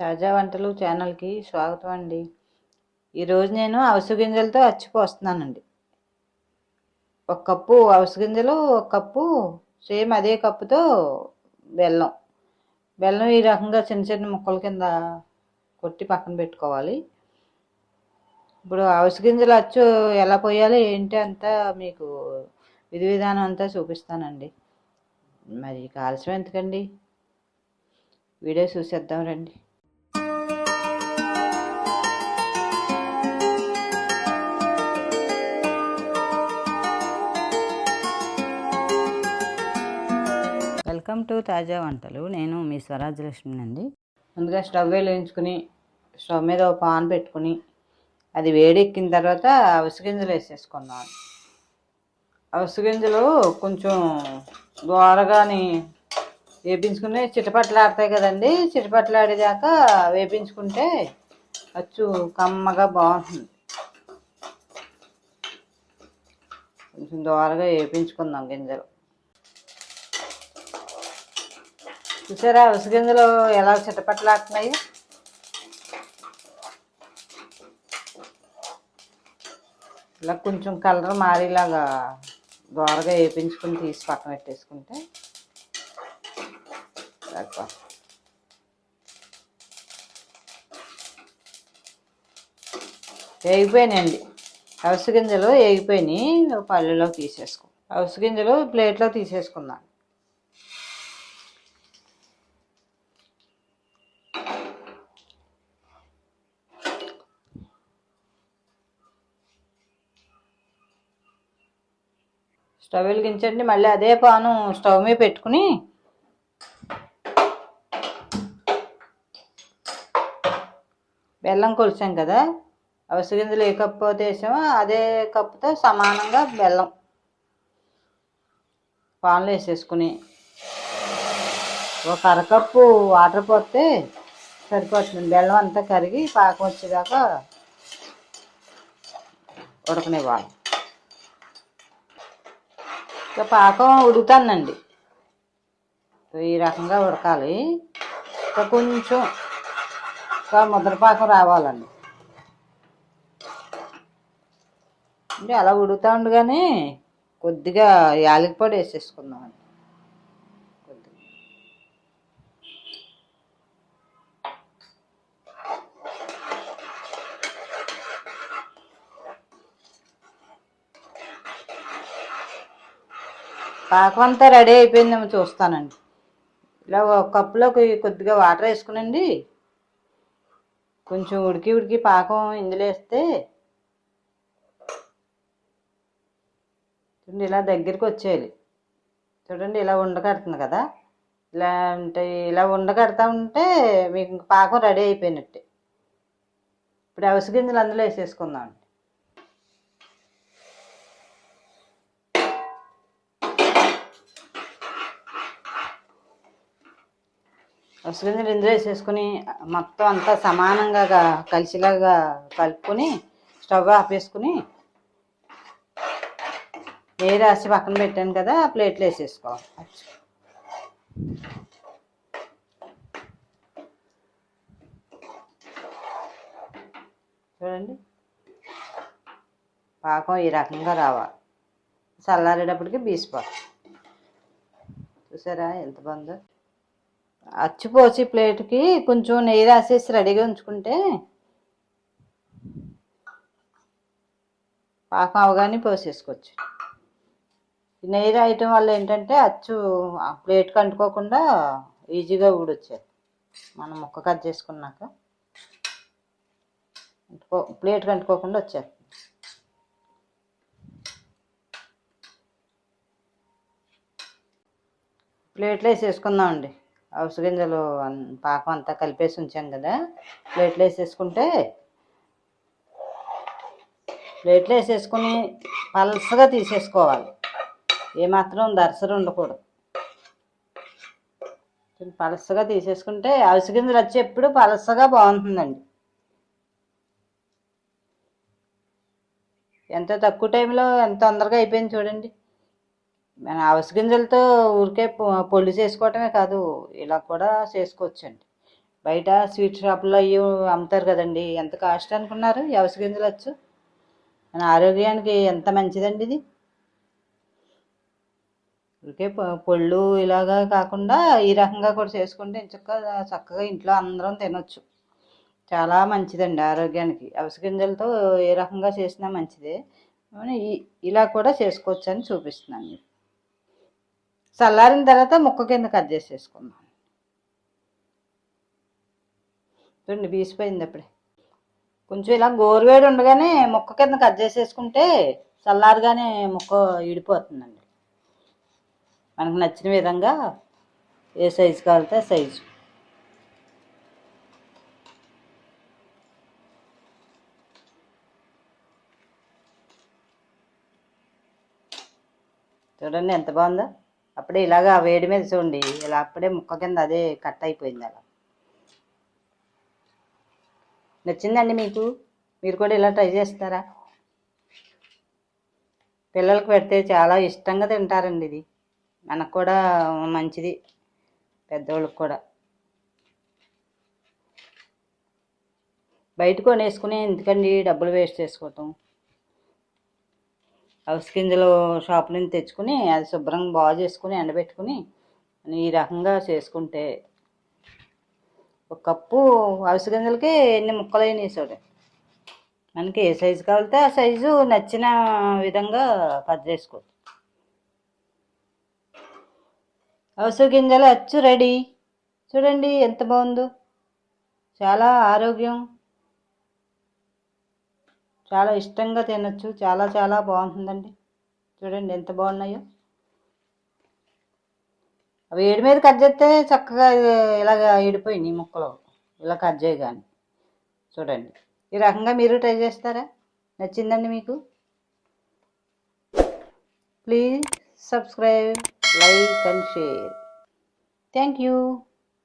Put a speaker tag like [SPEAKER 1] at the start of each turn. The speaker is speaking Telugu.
[SPEAKER 1] తాజా వంటలు ఛానల్కి స్వాగతం అండి. ఈరోజు నేను అవసు గింజలతో అచ్చిపోస్తున్నానండి. ఒక కప్పు అవసు గింజలు ఒక కప్పు సేమ్ అదే కప్పుతో బెల్లం. బెల్లం ఈ రకంగా చిన్న చిన్న ముక్కల కింద కొట్టి పక్కన పెట్టుకోవాలి. ఇప్పుడు అవసు గింజలు అచ్చు ఎలా పోయాలి ఏంటి అంతా మీకు విధి విధానం అంతా చూపిస్తానండి. మరి కాల్సిన ఎందుకండి? వీడియో చూసేద్దాం రండి. వెల్కమ్ టు తాజా వంటలు. నేను మీ స్వరాజ్యలక్ష్మి అండి. ముందుగా స్టవ్ వేయించుకుని స్టవ్ మీద ఒక పాన్ పెట్టుకుని అది వేడెక్కిన తర్వాత అవిసె గింజలు వేసేసుకున్నాం గింజలు కొంచెం దోరగాని వేపించుకుని చిటపట్లాడతాయి కదండి. చిటపట్లాడేదాకా వేపించుకుంటే అచ్చు కమ్మగా బాగుంటుంది. కొంచెం దోరగా వేపించుకుందాం గింజలు. చూసారా? అవిసె గింజలు ఎలా చిట్టపట్టలాడుతున్నాయి ఇలా కొంచెం కలర్ మారేలాగా దోరగా వేపించుకుని తీసి పక్కన పెట్టేసుకుంటే వేగిపోయినాయండి. అవిసె గింజలు వేగిపోయినాయి. పళ్ళులో తీసేసుకో. అవిసె గింజలు ప్లేట్లో తీసేసుకుందాం. స్టవ్ వెలిగించండి. మళ్ళీ అదే పాను స్టవ్ మీద పెట్టుకుని బెల్లం కొలిచాం కదా. అవిసె గింజలు ఏ కప్పు వేసామో అదే కప్పుతో సమానంగా బెల్లం పాన్లో వేసేసుకుని ఒక అరకప్పు వాటర్ పోతే సరిపోతుంది. బెల్లం అంతా కరిగి పాకం వచ్చేదాకా ఉడకనివ్వాలి. ఇక పాకం ఉడుకుతానండి. ఈ రకంగా ఉడకాలి. ఇక కొంచెం ఇంకా ముద్రపాకం రావాలండి. అంటే అలా ఉడుకుతా ఉండగానే కొద్దిగా యాలకి పొడి వేసేసుకుందామండి కొద్దిగా పాకం అంతా రెడీ అయిపోయిందేమో చూస్తానండి. ఇలా ఒక కప్పులోకి కొద్దిగా వాటర్ వేసుకునండి. కొంచెం ఉడికి ఉడికి పాకం ఇందులో వేస్తే చూడండి ఇలా దగ్గరికి వచ్చేయాలి. చూడండి ఇలా ఉండకడుతుంది కదా. ఇలా అంటే ఇలా ఉండకడతా ఉంటే మీకు పాకం రెడీ అయిపోయినట్టే. ఇప్పుడు అవిసె గింజలు అందులో వేసేసుకుందాం అవిసె గింజలు ఇందులో వేసేసుకుని మొత్తం అంతా సమానంగా కలిసిలాగా కలుపుకొని స్టవ్ ఆపేసుకుని నెయ్యి రాసి పక్కన పెట్టాను కదా ఆ ప్లేట్లో వేసేసుకోవాలి. చూడండి. పాకం ఈ రకంగా రావాలి. చల్లారేటప్పటికి బీసిపోతుంది చూసారా ఎంత బాగుందో? అచ్చిపోసి ప్లేట్కి కొంచెం నెయ్యి రాసేసి రెడీగా ఉంచుకుంటే పాకం అవగానే పోసేసుకోవచ్చు. ఈ నెయ్యి రాయటం వల్ల ఏంటంటే అచ్చు ఆ ప్లేట్కి అంటుకోకుండా ఈజీగా ఊడొచ్చేది. మనం ముక్క కట్ చేసుకున్నాక అంటుకో ప్లేట్కి అంటుకోకుండా వచ్చేది. ప్లేట్లో వేసేసుకుందామండి. అవిసె గింజలు పాకం అంతా కలిపేసి ఉంచాం కదా ప్లేట్లు వేసేసుకుంటే ప్లేట్లు వేసేసుకుని పలసగా తీసేసుకోవాలి. ఏమాత్రం దరసరు ఉండకూడదు. పలసగా తీసేసుకుంటే అవిసె గింజలు వచ్చి ఎప్పుడు పలసగా బాగుంటుందండి. ఎంత తక్కువ టైంలో ఎంత తొందరగా అయిపోయింది చూడండి. మన అవస గింజలతో ఊరికే పొళ్ళు చేసుకోవటమే కాదు ఇలా కూడా చేసుకోవచ్చండి. బయట స్వీట్ షాపుల్లో అవి అమ్ముతారు కదండి ఎంత కాస్ట్ అనుకున్నారు ఈ గింజలు వచ్చు మన ఆరోగ్యానికి ఎంత మంచిదండి ఇది? ఊరికే పొళ్ళు ఇలాగా కాకుండా ఈ రకంగా కూడా చేసుకుంటే ఇంచక్క చక్కగా ఇంట్లో అందరం తినొచ్చు. చాలా మంచిదండి ఆరోగ్యానికి. అవస గింజలతో ఏ రకంగా చేసినా మంచిదే. ఇలా కూడా చేసుకోవచ్చు అని చూపిస్తున్నాను మీకు. చల్లారిన తర్వాత ముక్క కింద కట్ చేసేసుకుందాం. రెండు బీసిపోయింది అప్పుడే. కొంచెం ఇలా గోరువేడి ఉండగానే ముక్క కింద కట్ చేసేసుకుంటే చల్లారుగానే ముక్క ఇడిపోతుందండి. మనకు నచ్చిన విధంగా ఏ సైజు కావాలితే సైజు. చూడండి ఎంత బాగుందో. అప్పుడే ఇలాగా వేడి మీద చూడండి ఇలా అప్పుడే ముక్క కింద అదే కట్ అయిపోయింది అలా. నచ్చిందండి మీకు? మీరు కూడా ఇలా ట్రై చేస్తారా? పిల్లలకు పెడితే చాలా ఇష్టంగా తింటారండి ఇది. మనకు కూడా మంచిది పెద్దోళ్ళకి కూడా. బయట కొనేసుకుని ఎందుకండి డబ్బులు వేస్ట్ చేసుకోవటం? అవిసె గింజలు షాప్ నుంచి తెచ్చుకుని అది శుభ్రంగా బాగా చేసుకుని ఎండబెట్టుకుని ఈ రకంగా చేసుకుంటే ఒక కప్పు అవిసె గింజలకి ఎన్ని ముక్కలు అయినాయి చూడండి మనకి ఏ సైజు కావాలితే ఆ సైజు నచ్చిన విధంగా కట్ చేసుకోవచ్చు. అవిసె గింజలు అచ్చు రెడీ. చూడండి ఎంత బాగుందో. చాలా ఆరోగ్యం. చాలా ఇష్టంగా తినొచ్చు. చాలా చాలా బాగుంటుందండి. చూడండి ఎంత బాగున్నాయో. అవి ఏడు మీద కట్ చేస్తే చక్కగా ఇలాగ ఏడిపోయినాయి ముక్కలు. ఇలా కట్ చేయగానే. చూడండి. ఈ రకంగా మీరు ట్రై చేస్తారా? నచ్చిందండి మీకు? Please subscribe like and share. Thank you.